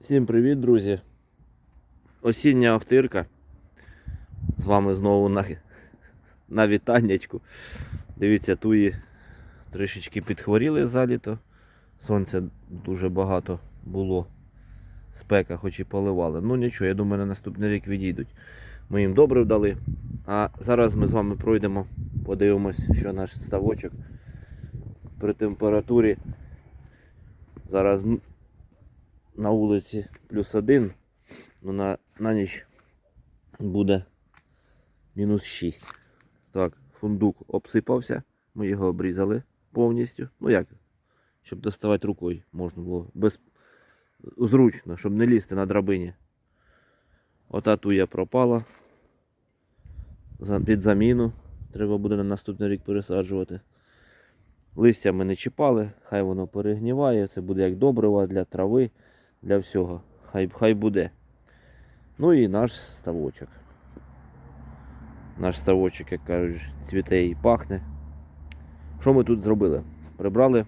Всім привіт, друзі! Осіння охтирка. З вами знову на, на вітаннячку. Дивіться, туї трішечки підхворіли за літо. Сонця дуже багато було. Спека, хоч і поливали. Ну нічого, я думаю, на наступний рік відійдуть. Ми їм добре вдали. А зараз ми з вами пройдемо, подивимось, що наш ставочок при температурі. Зараз на вулиці плюс один, ну на, на ніч буде мінус 6. Так, фундук обсипався, ми його обрізали повністю. Ну як, щоб доставати рукою можна було. Без... Зручно, щоб не лізти на драбині. Ота туя пропала. Під заміну. Треба буде на наступний рік пересаджувати. Листя ми не чіпали, хай воно перегніває, це буде як добрива для трави, для всього. Хай, хай буде. Ну і наш ставочок. Наш ставочок, як кажуть, цвіте і пахне. Що ми тут зробили? Прибрали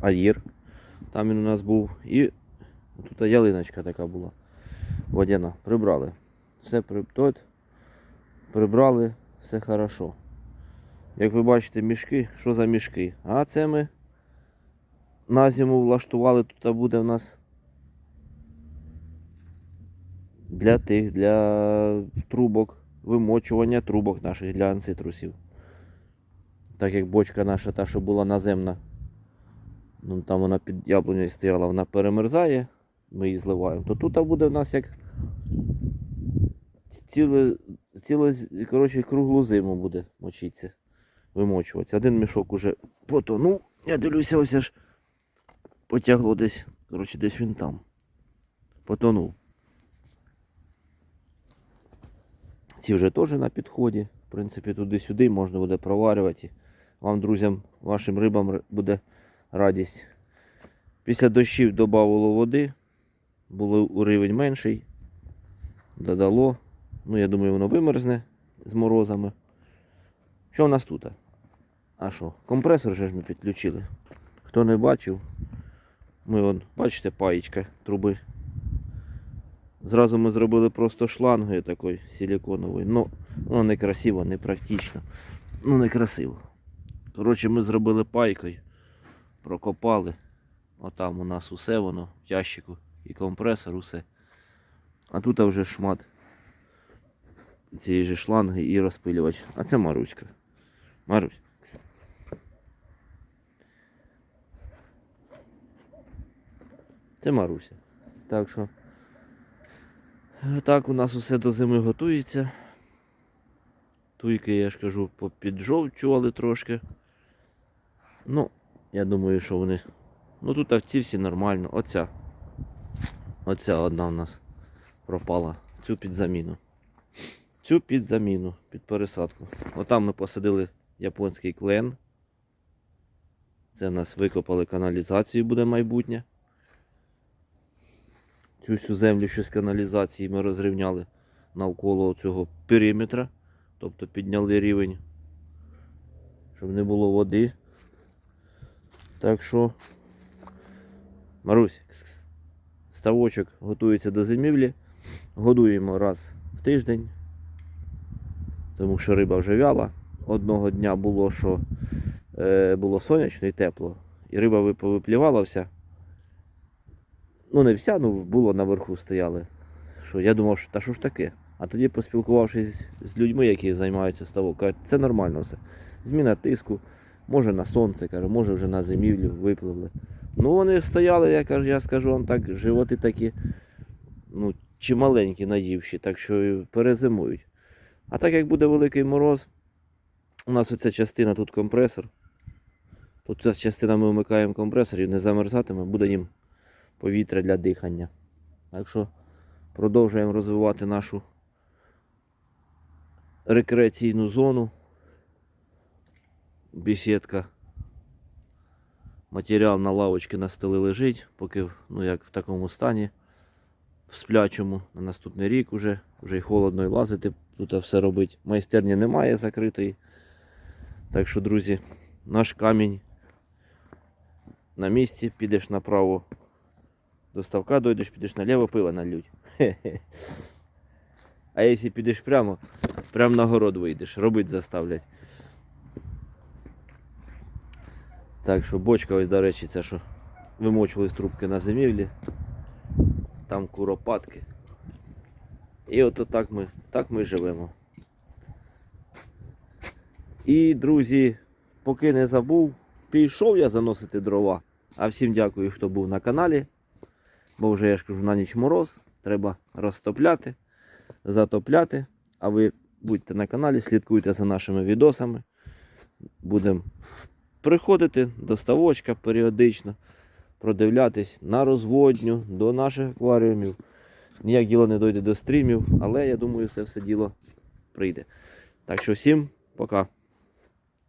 аїр. Там він у нас був. І тут ялиночка така була. Водяна. Прибрали. Все тут прибрали, все хорошо. Як ви бачите, мішки, що за мішки? А це ми на зиму влаштували, тут буде в нас для тих, для трубок, вимочування трубок наших для анцитрусів. Так як бочка наша, та, що була наземна, ну, там вона під яблунею стояла, вона перемерзає, ми її зливаємо, то тут буде в нас як ціле, ціле коротше, круглу зиму буде мочитися вимочуватися. Один мішок уже потонув. Я дивлюся, ось аж потягло десь. Коротше, десь він там. Потонув. Ці вже теж на підході. В принципі, туди-сюди можна буде проварювати. Вам, друзям, вашим рибам буде радість. Після дощів додавало води. Було рівень менший. Додало. Ну, я думаю, воно вимерзне з морозами. Що у нас тут? А що? Компресор же ж ми підключили. Хто не бачив, ми вон, бачите, паєчка труби. Зразу ми зробили просто шлангою такою силиконовою. Ну, воно не красиво, не практично. Ну, не красиво. Коротше, ми зробили пайкою, прокопали. Отам у нас усе воно в ящику. І компресор, усе. А тут вже шмат цієї же шланги і розпилювач. А це Маруська. Марусь. Це Маруся. Так що. Так у нас усе до зими готується. Туйки, я ж кажу, попіджовчували трошки. Ну, я думаю, що вони. Ну тут овці всі нормально. Оця. Оця одна у нас пропала. Цю під заміну. Цю під заміну, під пересадку. Отам ми посадили японський клен. Це нас викопали каналізацію, буде майбутнє. Цю всю землю, що з каналізації ми розрівняли навколо цього периметра. Тобто підняли рівень, щоб не було води. Так що, Марусь, ставочок готується до зимівлі. Годуємо раз в тиждень тому що риба вже вяла. Одного дня було, що е, було сонячно і тепло, і риба вип- виплівала вся. Ну, не вся, ну було наверху стояли. Що я думав, що та що ж таке? А тоді, поспілкувавшись з людьми, які займаються ставок, кажуть, це нормально все. Зміна тиску, може на сонце, кажу, може вже на зимівлю випливли. Ну, вони стояли, я кажу, я скажу вам так, животи такі, ну, чималенькі, наївші, так що перезимують. А так як буде великий мороз, у нас оця частина тут компресор. Тут ця частина ми вмикаємо компресор і не замерзатиме, буде їм повітря для дихання. Так що продовжуємо розвивати нашу рекреаційну зону. Бесідка. Матеріал на лавочці на столі лежить, поки ну, як в такому стані в сплячому на наступний рік уже, вже й холодно і лазити, тут все робить. Майстерні немає закритої. Так що, друзі, наш камінь на місці, підеш направо До ставка дойдеш, підеш наліво, пиво налють. Хе-хе. А якщо підеш прямо, прямо на город вийдеш, робити заставлять. Так що бочка, ось, до речі, це що вимочувались трубки на зимівлі. Там куропатки. І от так ми, так ми живемо. І, друзі, поки не забув, пішов я заносити дрова. А всім дякую, хто був на каналі. Бо вже я ж кажу, на ніч мороз. Треба розтопляти, затопляти. А ви будьте на каналі, слідкуйте за нашими відосами. Будемо приходити до ставочка періодично, продивлятись на розводню, до наших акваріумів. Ніяк діло не дойде до стрімів, але я думаю, все все діло прийде. Так що всім пока.